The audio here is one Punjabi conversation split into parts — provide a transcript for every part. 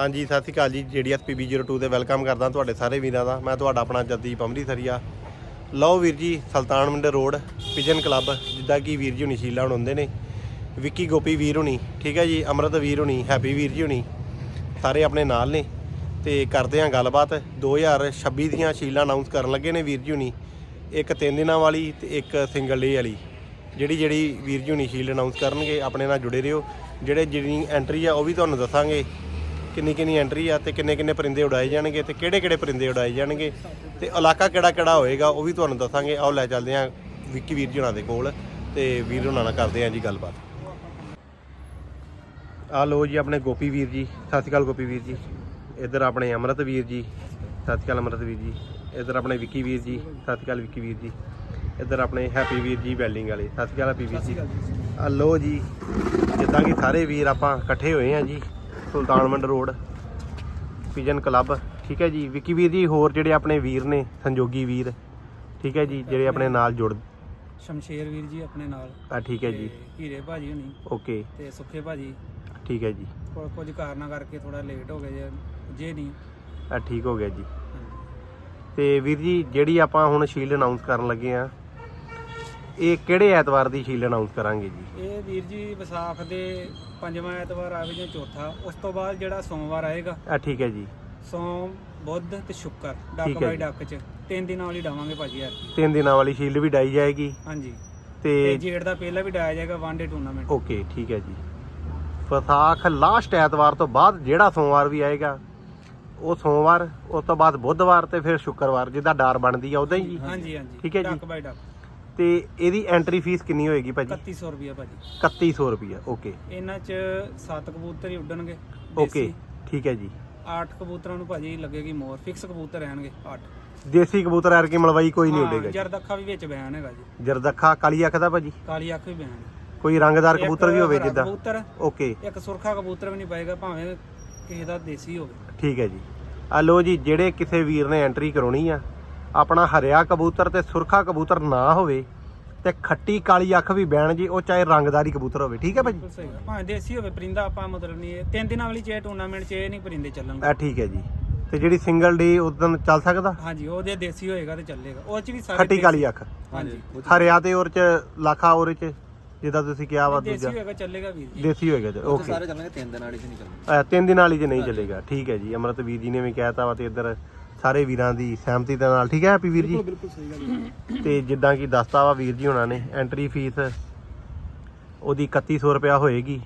ਹਾਂਜੀ, ਸਤਿ ਸ਼੍ਰੀ ਅਕਾਲ ਜੀ। ਜੀਡੀਐਸ 02 ਤੇ ਵੈਲਕਮ ਕਰਦਾ ਤੁਹਾਡੇ ਸਾਰੇ ਵੀਰਾਂ ਦਾ। ਮੈਂ ਤੁਹਾਡਾ ਆਪਣਾ ਜੱਦੀਪ ਅੰਮ੍ਰਿਤਸਰੀਆ। ਲਓ ਵੀਰ ਜੀ, ਸੁਲਤਾਨ ਮੰਡ ਰੋਡ ਪਿਜਨ ਕਲੱਬ ਜਿੱਦਾਂ ਕਿ ਵੀਰ ਜੀ ਹੁਣੀ ਸ਼ੀਲਾ ਹੁਣ ਹੁੰਦੇ ਨੇ। ਵਿੱਕੀ ਗੋਪੀ ਵੀਰ ਹੁਣੀ, ਠੀਕ ਹੈ ਜੀ, ਅਮਰਤ ਵੀਰ ਹੁਣੀ, ਹੈਪੀ ਵੀਰ ਜੀ ਹੁਣੀ, ਸਾਰੇ ਆਪਣੇ ਨਾਲ ਨੇ। ਤੇ ਕਰਦੇ ਹਾਂ ਗੱਲਬਾਤ। 2026 ਦੀਆਂ ਸ਼ੀਲਾਂ ਅਨਾਉਂਸ ਕਰਨ ਲੱਗੇ ਨੇ ਵੀਰ ਜੀ ਹੁਣੀ। ਇੱਕ ਤਿੰਨ ਦਿਨਾਂ ਵਾਲੀ ਤੇ ਇੱਕ ਸਿੰਗਲ ਡੇ ਵਾਲੀ। ਜਿਹੜੀ ਜਿਹੜੀ ਵੀਰ ਜੀ ਹੁਣੀ ਸ਼ੀਲ ਅਨਾਉਂਸ ਕਰਨਗੇ, ਆਪਣੇ ਨਾਲ ਜੁੜੇ ਰਹੋ। ਜਿਹੜੇ, ਜਿਹੜੀ ਐਂਟਰੀ ਆ, ਉਹ ਵੀ ਤੁਹਾਨੂੰ ਦੱਸਾਂਗੇ। ਕਿੰਨੀ ਕਿੰਨੀ ਐਂਟਰੀ ਆ ਤੇ ਕਿੰਨੇ ਕਿੰਨੇ ਪਰਿੰਦੇ ਉਡਾਏ ਜਾਣਗੇ ਤੇ ਕਿਹੜੇ ਕਿਹੜੇ ਪਰਿੰਦੇ ਉਡਾਏ ਜਾਣਗੇ ਤੇ ਇਲਾਕਾ ਕਿਹੜਾ ਕਿਹੜਾ ਹੋਏਗਾ ਉਹ ਵੀ ਤੁਹਾਨੂੰ ਦੱਸਾਂਗੇ। ਆਓ ਲੈ ਚੱਲਦੇ ਹਾਂ ਵਿੱਕੀ ਵੀਰ ਜੀ ਹੁਣਾਂ ਦੇ ਕੋਲ ਤੇ ਵੀਰ ਹੁਣਾਂ ਨਾਲ ਕਰਦੇ ਹਾਂ ਜੀ ਗੱਲਬਾਤ। ਆ ਲੋ ਜੀ ਆਪਣੇ ਗੋਪੀ ਵੀਰ ਜੀ, ਸਤਿ ਸ਼੍ਰੀ ਅਕਾਲ ਗੋਪੀ ਵੀਰ ਜੀ। ਇੱਧਰ ਆਪਣੇ ਅਮਰਤ ਵੀਰ ਜੀ, ਸਤਿ ਸ਼੍ਰੀ ਅਕਾਲ ਅਮਰਤ ਵੀਰ ਜੀ। ਇੱਧਰ ਆਪਣੇ ਵਿੱਕੀ ਵੀਰ ਜੀ, ਸਤਿ ਸ਼੍ਰੀ ਅਕਾਲ ਵਿੱਕੀ ਵੀਰ ਜੀ। ਇੱਧਰ ਆਪਣੇ ਹੈਪੀ ਵੀਰ ਜੀ ਵੈਲਡਿੰਗ ਵਾਲੇ, ਸਤਿ ਸ਼੍ਰੀ ਅਕਾਲ ਹੈਪੀ ਵੀਰ ਜੀ। ਆ ਲੋ ਜੀ, ਜਿੱਦਾਂ ਕਿ ਸਾਰੇ ਵੀਰ ਆਪਾਂ ਇਕੱਠੇ ਹੋਏ ਆ ਜੀ ਸੁਲਤਾਨਮੰਡ ਰੋਡ ਪਿਜਨ ਕਲੱਬ ਠੀਕ ਹੈ ਜੀ। ਵਿੱਕੀ ਵੀਰ ਜੀ ਹੋਰ ਜਿਹੜੇ ਆਪਣੇ ਵੀਰ ਨੇ ਸੰਜੋਗੀ ਵੀਰ ਠੀਕ ਹੈ ਜੀ ਜਿਹੜੇ ਆਪਣੇ ਨਾਲ ਜੁੜ ਸ਼ਮਸ਼ੇਰ ਵੀਰ ਜੀ ਆਪਣੇ ਨਾਲ। ਆ ਠੀਕ ਹੈ ਜੀ। ਤੇ ਹੀਰੇ ਭਾਜੀ ਹੁਣੀ। ਓਕੇ। ਤੇ ਸੁੱਖੇ ਭਾਜੀ। ਠੀਕ ਹੈ ਜੀ। ਕੁ- ਕੁਝ ਕਾਰਨਾਂ ਕਰਕੇ ਥੋੜਾ ਲੇਟ ਹੋ ਗਏ ਜੇ ਜੇ ਨਹੀਂ। ਆ ਠੀਕ ਹੋ ਗਿਆ ਜੀ। ਤੇ ਵੀਰ ਜੀ ਜਿਹੜੀ ਆਪਾਂ ਹੁਣ ਸ਼ੀਲਡ ਅਨਾਉਂਸ ਕਰਨ ਲੱਗੇ ਆ ਇਹ ਕਿਹੜੇ ਐਤਵਾਰ ਦੀ ਸ਼ੀਲਡ ਅਨਾਉਂਸ ਕਰਾਂਗੇ ਜੀ? ਇਹ ਵੀਰ ਜੀ ਵਿਸਾਖ ਦੇ ਪੰਜਵਾਂ ਐਤਵਾਰ ਆਵੇ ਜਾਂ ਚੌਥਾ ਉਸ ਤੋਂ ਬਾਅਦ ਜਿਹੜਾ ਸੋਮਵਾਰ ਆਏਗਾ ਆ ਠੀਕ ਹੈ ਜੀ। ਸੋਮ ਬੁੱਧ ਤੇ ਸ਼ੁੱਕਰ ਠੀਕ ਡੱਕ ਹੈ ਬਾਈ ਜੀ। ਡੱਕ ਚ। ਤਿੰਨ ਦਿਨਾਂ ਵਾਲੀ ਡਾਵਾਂਗੇ ਭਾਜੀ ਯਾਰ ਤਿੰਨ ਦਿਨਾਂ ਵਾਲੀ ਸ਼ੀਲਡ ਵੀ ਡਾਈ ਜਾਏਗੀ। ਹਾਂਜੀ। ਤੇ ਤੇ ਜੇੜ ਦਾ ਪਹਿਲਾ ਵੀ ਡਾਇਆ ਜਾਏਗਾ ਵਨ ਡੇ ਟੂਰਨਾਮੈਂਟ ਓਕੇ ਠੀਕ ਹੈ ਜੀ। ਵਿਸਾਖ ਲਾਸਟ ਐਤਵਾਰ ਤੋਂ ਬਾਅਦ ਜਿਹੜਾ ਸੋਮਵਾਰ ਵੀ ਆਏਗਾ ਉਹ ਸੋਮਵਾਰ ਉਸ ਤੋਂ ਬਾਅਦ ਬੁੱਧਵਾਰ ਤੇ ਫਿਰ ਸ਼ੁੱਕਰਵਾਰ ਜਿੱਦਾਂ ਡਾਰ ਬਣਦੀ ਆ ਉਦਾਂ ਹੀ ਜੀ। ਹਾਂਜੀ ਹਾਂਜੀ। ਠੀਕ ਹੈ ਜੀ। Duck by duck. ਤੇ ਇਹਦੀ ਐਂਟਰੀ ਫੀਸ ਕਿੰਨੀ ਹੋਏਗੀ ਭਾਜੀ? 3100 ਰੁਪਏ ਭਾਜੀ। 3100 ਰੁਪਿਆ ਓਕੇ ਇਹਨਾਂ ਚ ਸੱਤ ਕਬੂਤਰ ਹੀ ਉੱਡਣਗੇ ਓਕੇ ਠੀਕ ਹੈ ਜੀ। ਅੱਠ ਕਬੂਤਰਾਂ ਨੂੰ ਭਾਜੀ ਲੱਗੇਗੀ ਮੋਰ ਫਿਕਸ ਕਬੂਤਰ ਰਹਿਣਗੇ ਅੱਠ ਦੇਸੀ ਕਬੂਤਰ ਐਰ ਕੇ ਮਲਵਾਈ ਕੋਈ ਨਹੀਂ ਉੱਡੇਗਾ ਜੀ। ਜਰਦੱਖਾ ਵੀ ਵਿੱਚ ਬਿਆਨ ਹੈਗਾ ਜੀ। ਜਰਦੱਖਾ ਕਾਲੀ ਅੱਖ ਦਾ ਭਾਜੀ? ਕਾਲੀ ਅੱਖ ਵੀ ਬਿਆਨ ਕੋਈ ਰੰਗਦਾਰ ਕਬੂਤਰ ਵੀ ਹੋਵੇ ਜਿੱਦਾਂ? ਕਬੂਤਰ ਓਕੇ ਇੱਕ ਸੁਰਖਾ ਕਬੂਤਰ ਵੀ ਨਹੀਂ ਪਾਏਗਾ ਭਾਵੇਂ ਕਿਸੇ ਦਾ ਦੇਸੀ ਹੋਵੇ। ਠੀਕ ਹੈ ਜੀ। ਆ ਲੋ ਜੀ ਜਿਹੜੇ ਕਿਸੇ ਵੀਰ ਨੇ ਐਂਟਰੀ ਕਰਾਉਣੀ ਆ ਆਪਣਾ ਹਰਿਆ ਕਬੂਤਰ ਤੇ ਸੁਰਖਾ ਕਬੂਤਰ ਨਾ ਹੋਵੇ ਤੇ ਖੱਟੀ ਕਾਲੀ ਅੱਖ ਵੀ ਬੈਣ ਜੀ ਉਹ ਚਾਹੇ ਰੰਗਦਾਰੀ ਕਬੂਤਰ ਹੋਵੇ ਠੀਕ ਹੈ ਭਾਜੀ? ਬਿਲਕੁਲ ਸਹੀ ਗੱਲ। ਭਾਵੇਂ ਦੇਸੀ ਹੋਵੇ ਪਰਿੰਦਾ ਆਪਾਂ ਮਤਲਬ ਨਹੀਂ ਇਹ ਤਿੰਨ ਦਿਨਾਂ ਵਾਲੀ ਚੇ ਟੂਰਨਾਮੈਂਟ ਚ ਇਹ ਨਹੀਂ ਪਰਿੰਦੇ ਚੱਲਣਗੇ। ਆ ਠੀਕ ਹੈ ਜੀ। ਤੇ ਜਿਹੜੀ ਸਿੰਗਲ ਡੇ ਉਦੋਂ ਚੱਲ ਸਕਦਾ? ਹਾਂਜੀ ਉਹਦੇ ਦੇਸੀ ਹੋਏਗਾ ਤੇ ਚੱਲੇਗਾ। ਉਹ ਚ ਵੀ ਸਾਰੇ ਖੱਟੀ ਦੇਸੀ- ਕਾਲੀ ਅੱਖ। ਹਾਂਜੀ। ਹਰਿਆ ਤੇ ਔਰ ਚ ਲਾਖਾ ਔਰ ਚ ਜਿੱਦਾਂ ਤੁਸੀਂ ਕਿਹਾ ਵਾ ਦੇਸੀ ਦੂਜਾ। ਹੋਏਗਾ ਚੱਲੇਗਾ ਵੀਰ ਜੀ। ਦੇਸੀ ਹੋਏਗਾ ਤੇ ਓਕੇ ਸਾਰੇ ਚੱਲਾਂਗੇ ਤਿੰਨ ਦਿਨ ਵਾਲੀ ਚ ਨਹੀਂ ਚੱਲਣਾ। ਅ, ਤਿੰਨ ਦਿਨ ਵਾਲੀ ਚ ਨਹੀਂ ਚੱਲੇਗਾ ਠੀਕ ਹੈ ਜੀ। ਅਮਰਤ ਵੀਰ ਜੀ ਨੇ ਵੀ ਕਹਿਤਾ ਵਾ ਤੇ ਇੱਧਰ ਸਾਰੇ ਵੀਰਾਂ ਦੀ ਸਹਿਮਤੀ ਦੇ ਨਾਲ। ਠੀਕ ਹੈ ਹੈਪੀ ਵੀਰ ਜੀ? ਬਿਲਕੁਲ ਸਹੀ ਗੱਲ ਤੇ ਜਿੱਦਾਂ ਕਿ ਦੱਸਤਾ ਵਾ ਵੀਰ ਜੀ ਹੁਣਾਂ ਨੇ ਐਂਟਰੀ ਫੀਸ ਉਹਦੀ 3100 ਰੁਪਿਆ ਹੋਏਗੀ।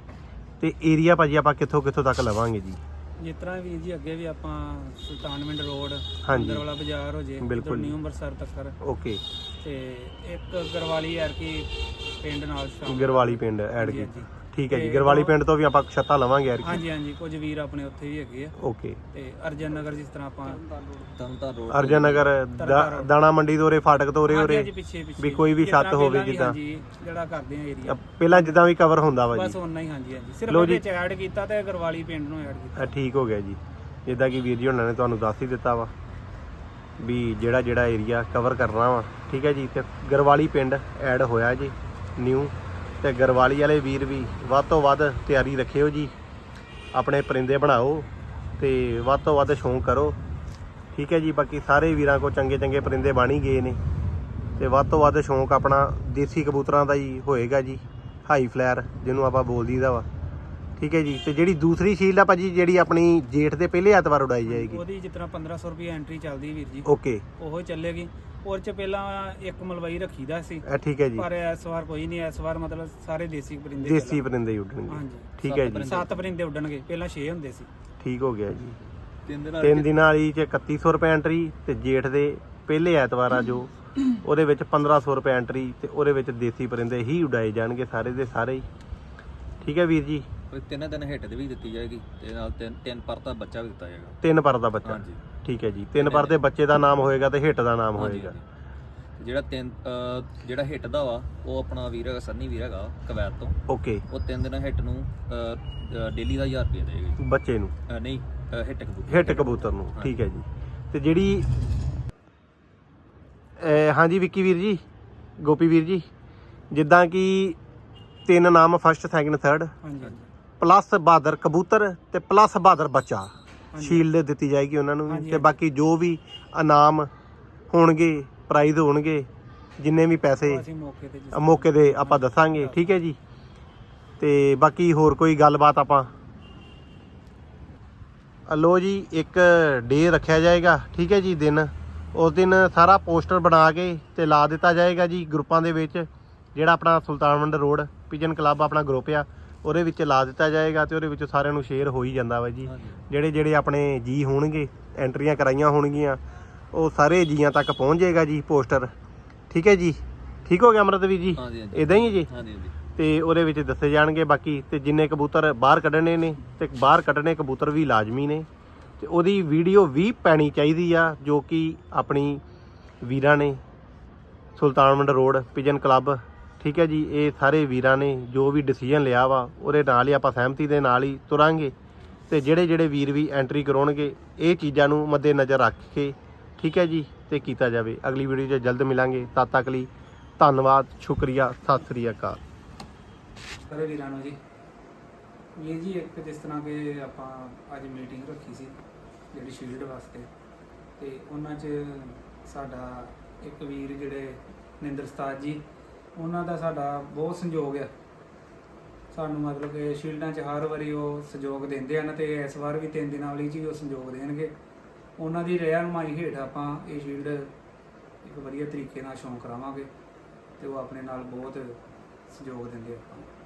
ਤੇ ਏਰੀਆ ਭਾਜੀ ਆਪਾਂ ਕਿੱਥੋਂ ਕਿੱਥੋਂ ਤੱਕ ਲਵਾਂਗੇ ਜੀ? ਜਿਸ ਤਰ੍ਹਾਂ ਵੀਰ ਜੀ ਅੱਗੇ ਵੀ ਆਪਾਂ ਸੁਲਤਾਨਮੰਡ ਰੋਡ ਹਾਂਜੀ। ਅੰਦਰ ਵਾਲਾ ਬਾਜ਼ਾਰ ਹੋ ਜੇ ਬਿਲਕੁਲ। ਨਿਊ ਅੰਮ੍ਰਿਤਸਰ ਤੱਕ ਓਕੇ ਤੇ ਇੱਕ ਗਰਵਾਲੀ ਯਾਰ ਕੀ ਪਿੰਡ ਨਾਲ ਸ਼ਾਮ ਗਰਵਾਲੀ ਪਿੰਡ ਐਡ ਹਾਂਜੀ, ਕੀਤਾ। ਹਾਂਜੀ। ਠੀਕ ਹੈ ਜੀ ਗਰਵਾਲੀ ਪਿੰਡ ਤੋਂ ਵੀ ਆਪਾਂ ਛੱਤਾ ਲਵਾਂਗੇ ਯਾਰ ਹਾਂਜੀ ਹਾਂਜੀ ਕੁਝ ਵੀਰ ਆਪਣੇ ਉੱਥੇ ਵੀ ਹੈਗੇ ਆ। ਓਕੇ। ਤੇ ਅਰਜਨ ਨਗਰ ਜਿਸ ਤਰ੍ਹਾਂ ਆਪਾਂ ਤਰਨ ਤਾਂ ਰੋਡ ਅਰਜਨ ਨਗਰ ਦਾਣਾ ਮੰਡੀ ਤੋਂ ਉਰੇ ਫਾਟਕ ਤੋਂ ਉਰੇ ਉਰੇ ਵੀ ਕੋਈ ਵੀ ਛੱਤ ਹੋਵੇ ਪਹਿਲਾਂ ਵੀ ਜਿੱਦਾਂ। ਹਾਂਜੀ ਜਿਹੜਾ ਕਰਦੇ ਆ ਏਰੀਆ ਪਹਿਲਾਂ ਜਿੱਦਾਂ ਵੀ ਕਵਰ ਹੁੰਦਾ ਵਾ ਬਸ ਜੀ ਉਹਨਾਂ ਹੀ ਹਾਂਜੀ ਹਾਂਜੀ। ਸਿਰਫ ਲਓ ਉਹਦੇ ਜੀ। ਚ ਐਡ ਕੀਤਾ ਤੇ ਗਰਵਾਲੀ ਪਿੰਡ ਨੂੰ ਐਡ ਕੀਤਾ। ਆ ਠੀਕ ਹੋ ਗਿਆ ਜੀ। ਜਿੱਦਾਂ ਕਿ ਵੀਰ ਜੀ ਹੁਣਾਂ ਨੇ ਤੁਹਾਨੂੰ ਦੱਸ ਹੀ ਦਿੱਤਾ ਵਾ ਵੀ ਜਿਹੜਾ ਜਿਹੜਾ ਏਰੀਆ ਕਵਰ ਕਰਨਾ ਵਾ। ਠੀਕ ਹੈ ਜੀ ਤੇ ਗਰਵਾਲੀ ਪਿੰਡ ਐਡ ਹੋਇਆ ਜੀ ਨਿਊ ਤੇ ਗਰਵਾਲੀ ਵਾਲੇ ਵੀਰ ਵੀ ਵੱਧ ਤੋਂ ਵੱਧ ਤਿਆਰੀ ਰੱਖਿਓ ਜੀ। ਆਪਣੇ ਪਰਿੰਦੇ ਬਣਾਓ ਤੇ ਵੱਧ ਤੋਂ ਵੱਧ ਸ਼ੌਂਕ ਕਰੋ। ਠੀਕ ਹੈ ਜੀ, ਬਾਕੀ ਸਾਰੇ ਵੀਰਾਂ ਕੋ ਚੰਗੇ ਚੰਗੇ ਪਰਿੰਦੇ ਬਣ ਹੀ ਗਏ ਨੇ। ਤੇ ਵੱਧ ਤੋਂ ਵੱਧ ਸ਼ੌਂਕ ਆਪਣਾ ਦੇਸੀ ਕਬੂਤਰਾਂ ਦਾ ਹੀ ਹੋਏਗਾ ਜੀ ਹਾਈ ਫਲੈਰ ਜਿਹਨੂੰ ਆਪਾਂ ਬੋਲ ਦਈਦਾ ਵਾ। ਠੀਕ ਹੈ ਜੀ ਤੇ ਜਿਹੜੀ ਦੂਸਰੀ ਸ਼ੀਲਡ ਆ ਭਾਜੀ ਜਿਹੜੀ ਆਪਣੀ ਜੇਠ ਦੇ ਪਹਿਲੇ ਐਤਵਾਰ ਉਡਾਈ ਜਾਏਗੀ। ਉਹਦੀ ਜਿਸ ਤਰ੍ਹਾਂ 1500 ਰੁਪਏ ਐਂਟਰੀ ਚੱਲਦੀ ਵੀਰ ਜੀ। ਓਕੇ ਉਹ ਚੱਲੇਗੀ। ਔਰ ਚ ਪਹਿਲਾਂ ਇੱਕ ਮਲਵਈ ਰੱਖੀਦਾ ਸੀ। ਇਹ ਠੀਕ ਹੈ ਜੀ। ਪਰ ਇਸ ਵਾਰ ਕੋਈ ਨਹੀਂ ਇਸ ਵਾਰ ਮਤਲਬ ਸਾਰੇ ਦੇਸੀ ਪਰਿੰਦੇ ਦੇਸੀ। ਪਰਿੰਦੇ ਹੀ ਉੱਡਣਗੇ। ਹਾਂਜੀ ਠੀਕ ਹੈ ਜੀ। ਸੱਤ ਪਰਿੰਦੇ ਉੱਡਣਗੇ। ਪਹਿਲਾਂ 6 ਹੁੰਦੇ ਸੀ। ਠੀਕ ਹੋ ਗਿਆ ਜੀ। ਤਿੰਨ ਦਿਨ ਤਿੰਨ ਦਿਨਾਂ ਵਾਲੀ ਚ 3100 ਰੁਪਏ ਐਂਟਰੀ ਤੇ ਜੇਠ ਦੇ ਪਹਿਲੇ ਐਤਵਾਰ ਆ ਜੋ। ਉਹਦੇ ਵਿੱਚ 1500 ਰੁਪਏ ਐਂਟਰੀ ਤੇ ਉਹਦੇ ਵਿੱਚ ਦੇਸੀ ਪਰਿੰਦੇ ਹੀ ਉਡਾਏ ਜਾਣਗੇ ਸਾਰੇ ਦੇ ਸਾਰੇ ਹੀ। ਠੀਕ ਹੈ ਵੀਰ ਜੀ। ਵਾਲੀ ਤਿੰਨ ਦਿਨ ਹਿੱਟ ਦੀ ਵੀ ਦਿੱਤੀ ਜਾਏਗੀ ਤੇ ਨਾਲ ਤਿੰਨ ਤਿੰਨ ਪਰ ਦਾ ਬੱਚਾ ਵੀ ਦਿੱਤਾ ਜਾਏਗਾ। ਤਿੰਨ ਪਰ ਦਾ ਬੱਚਾ। ਹਾਂਜੀ। ਠੀਕ ਹੈ ਜੀ। ਤਿੰਨ ਪਰ ਦੇ ਬੱਚੇ ਦਾ ਨਾਮ ਹੋਏਗਾ ਤੇ ਹਿੱਟ ਦਾ ਨਾਮ ਹਾਂਜੀ, ਹੋਏਗਾ। ਹਾਂਜੀ। ਤੇ ਜਿਹੜਾ ਤਿੰਨ ਅਹ, ਜਿਹੜਾ ਹਿੱਟ ਦਾ ਵਾ ਉਹ ਆਪਣਾ ਵੀਰ ਹੈਗਾ ਸੰਨੀ ਵੀਰ ਹੈਗਾ ਕਵੈਤ ਤੋਂ। ਓਕੇ। ਉਹ ਤਿੰਨ ਦਿਨ ਹਿੱਟ ਨੂੰ ਡੇਲੀ ਦਾ 1000 ਰੁਪਏ ਦੇਗਾ ਬੱਚੇ ਨੂੰ? ਨਹੀਂ ਅਹ, ਹਿੱਟ ਕਬੂਤਰ। ਹਿੱਟ ਕਬੂਤਰ ਨੂੰ। ਠੀਕ ਹੈ ਜੀ। ਤੇ ਜਿਹੜੀ ਅਹ ਹਾਂਜੀ ਵਿੱਕੀ ਵੀਰ ਜੀ ਗੋਪੀ ਵੀਰ ਜੀ ਜਿੱਦਾਂ ਕਿ ਤਿੰਨ ਨਾਮ ਫਸਟ ਸੈਕਿੰਡ ਥਰਡ ਹਾਂਜੀ। ਪਲੱਸ ਬਹਾਦਰ ਕਬੂਤਰ ਤੇ ਪਲੱਸ ਬਹਾਦਰ ਬੱਚਾ। ਸ਼ੀਲਡ ਦਿੱਤੀ ਜਾਏਗੀ ਉਹਨਾਂ ਨੂੰ ਵੀ ਤੇ ਬਾਕੀ ਜੋ ਵੀ ਇਨਾਮ ਹੋਣਗੇ ਪ੍ਰਾਈਜ਼ ਹੋਣਗੇ ਜਿੰਨੇ ਵੀ ਪੈਸੇ ਅਸੀਂ ਮੌਕੇ ਤੇ ਜਿਸ ਅ, ਮੌਕੇ ਦੇ ਆਪਾਂ ਦੱਸਾਂਗੇ ਠੀਕ ਹੈ ਜੀ। ਤੇ ਬਾਕੀ ਹੋਰ ਕੋਈ ਗੱਲਬਾਤ ਆਪਾਂ? ਲੋ ਜੀ ਇੱਕ ਡੇ ਰੱਖਿਆ ਜਾਏਗਾ ਠੀਕ ਹੈ ਜੀ ਦਿਨ। ਉਸ ਦਿਨ ਸਾਰਾ ਪੋਸਟਰ ਬਣਾ ਕੇ ਤੇ ਲਾ ਦਿੱਤਾ ਜਾਏਗਾ ਜੀ ਗਰੁੱਪਾਂ ਦੇ ਵਿੱਚ ਜਿਹੜਾ ਆਪਣਾ ਸੁਲਤਾਨਵੰਡ ਰੋਡ ਪਿਜਨ ਕਲੱਬ ਆਪਣਾ ਗਰੁੱਪ ਆ ਉਹਦੇ ਵਿੱਚ ਲਾ ਦਿੱਤਾ ਜਾਏਗਾ ਤੇ ਉਹਦੇ ਵਿੱਚ ਸਾਰਿਆਂ ਨੂੰ ਸ਼ੇਅਰ ਹੋ ਹੀ ਜਾਂਦਾ ਵਾ ਜੀ। ਜਿਹੜੇ ਜਿਹੜੇ ਆਪਣੇ ਜੀ ਹੋਣਗੇ ਐਂਟਰੀਆਂ ਕਰਾਈਆਂ ਹੋਣਗੀਆਂ ਉਹ ਸਾਰੇ ਜੀਆਂ ਤੱਕ ਪਹੁੰਚ ਜਾਏਗਾ ਜੀ ਪੋਸਟਰ ਠੀਕ ਹੈ ਜੀ? ਠੀਕ ਹੋ ਗਿਆ ਅਮਰਤਵੀਰ ਜੀ? ਇਦਾਂ ਹੀ ਹੈ ਜੀ? ਹਾਂਜੀ ਹਾਂਜੀ। ਤੇ ਉਹਦੇ ਵਿੱਚ ਦੱਸੇ ਜਾਣਗੇ ਬਾਕੀ ਤੇ ਜਿੰਨੇ ਕਬੂਤਰ ਬਾਹਰ ਕੱਢਣੇ ਨੇ ਤੇ ਬਾਹਰ ਕੱਢਣੇ ਕਬੂਤਰ ਵੀ ਲਾਜ਼ਮੀ ਨੇ। ਤੇ ਉਹਦੀ ਵੀਡੀਓ ਵੀ ਪੈਣੀ ਚਾਹੀਦੀ ਆ ਜੋ ਕਿ ਆਪਣੀ ਵੀਰਾਂ ਨੇ ਸੁਲਤਾਨਵੰਡ ਰੋਡ ਪਿਜਨ ਕਲੱਬ ਠੀਕ ਹੈ ਜੀ, ਇਹ ਸਾਰੇ ਵੀਰਾਂ ਨੇ ਜੋ ਵੀ ਡਿਸੀਜਨ ਲਿਆ ਵਾ, ਉਹਦੇ ਨਾਲ ਹੀ ਆਪਾਂ ਸਹਿਮਤੀ ਦੇ ਨਾਲ ਹੀ ਤੁਰਾਂਗੇ। ਤੇ ਜਿਹੜੇ ਜਿਹੜੇ ਵੀਰ ਵੀ ਐਂਟਰੀ ਕਰਾਉਣਗੇ, ਇਹ ਚੀਜ਼ਾਂ ਨੂੰ ਮੱਦੇ ਨਜ਼ਰ ਰੱਖ ਕੇ ਠੀਕ ਹੈ ਜੀ, ਤੇ ਕੀਤਾ ਜਾਵੇ। ਅਗਲੀ ਵੀਡੀਓ 'ਚ ਜਲਦ ਮਿਲਾਂਗੇ। ਤਦ ਤੱਕ ਲਈ ਧੰਨਵਾਦ, ਸ਼ੁਕਰੀਆ, ਸਤਿ ਸ੍ਰੀ ਅਕਾਲ। ਸਾਰੇ ਵੀਰਾਂ ਨੂੰ ਜੀ ਵੀਰ ਜੀ ਇੱਕ ਜਿਸ ਤਰ੍ਹਾਂ ਕਿ ਆਪਾਂ ਅੱਜ ਮੀਟਿੰਗ ਰੱਖੀ ਸੀ, ਜਿਹੜੀ ਸ਼ੀਲਡ ਵਾਸਤੇ। ਤੇ ਉਹਨਾਂ 'ਚ ਸਾਡਾ ਇੱਕ ਵੀਰ ਜਿਹੜੇ ਨਿੰਦਰ ਉਸਤਾਦ ਜੀ ਉਹਨਾਂ ਦਾ ਸਾਡਾ ਬਹੁਤ ਸੰਯੋਗ ਆ ਸਾਨੂੰ ਮਤਲਬ ਕਿ ਸ਼ੀਲਡਾਂ 'ਚ ਹਰ ਵਾਰੀ ਉਹ ਸਹਿਯੋਗ ਦਿੰਦੇ ਹਨ ਤੇ ਇਸ ਵਾਰ ਵੀ ਤਿੰਨ ਦਿਨਾਂ ਵਾਲੀ 'ਚ ਹੀ ਉਹ ਸੰਯੋਗ ਦੇਣਗੇ ਉਹਨਾਂ ਦੀ ਰਹਿਨਮਾਈ ਹੇਠ ਆਪਾਂ ਇਹ ਸ਼ੀਲਡ ਇੱਕ ਵਧੀਆ ਤਰੀਕੇ ਨਾਲ ਸ਼ੌਂਕ ਕਰਾਵਾਂਗੇ ਤੇ ਉਹ ਆਪਣੇ ਨਾਲ ਬਹੁਤ ਸਹਿਯੋਗ ਦਿੰਦੇ ਆਪਾਂ ਨੂੰ।